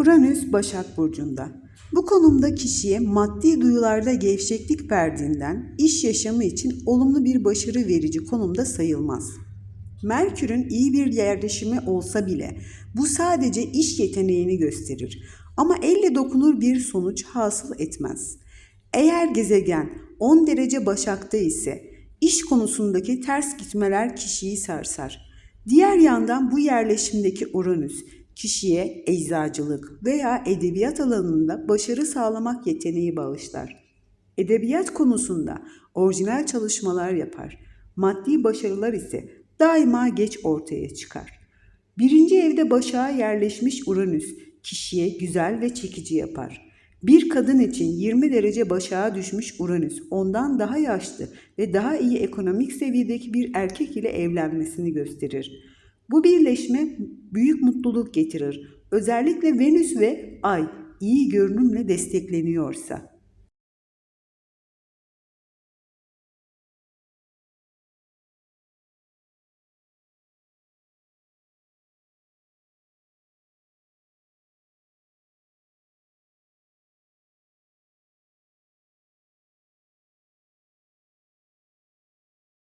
Uranüs Başak Burcu'nda. Bu konumda kişiye maddi duyularda gevşeklik verdiğinden iş yaşamı için olumlu bir başarı verici konumda sayılmaz. Merkür'ün iyi bir yerleşimi olsa bile bu sadece iş yeteneğini gösterir ama elle dokunur bir sonuç hasıl etmez. Eğer gezegen 10 derece Başak'ta ise iş konusundaki ters gitmeler kişiyi sarsar. Diğer yandan bu yerleşimdeki Uranüs kişiye eczacılık veya edebiyat alanında başarı sağlamak yeteneği bağışlar. Edebiyat konusunda orijinal çalışmalar yapar. Maddi başarılar ise daima geç ortaya çıkar. Birinci evde başağa yerleşmiş Uranüs kişiye güzel ve çekici yapar. Bir kadın için 20 derece başağa düşmüş Uranüs ondan daha yaşlı ve daha iyi ekonomik seviyedeki bir erkek ile evlenmesini gösterir. Bu birleşme büyük mutluluk getirir. Özellikle Venüs ve Ay iyi görünümle destekleniyorsa.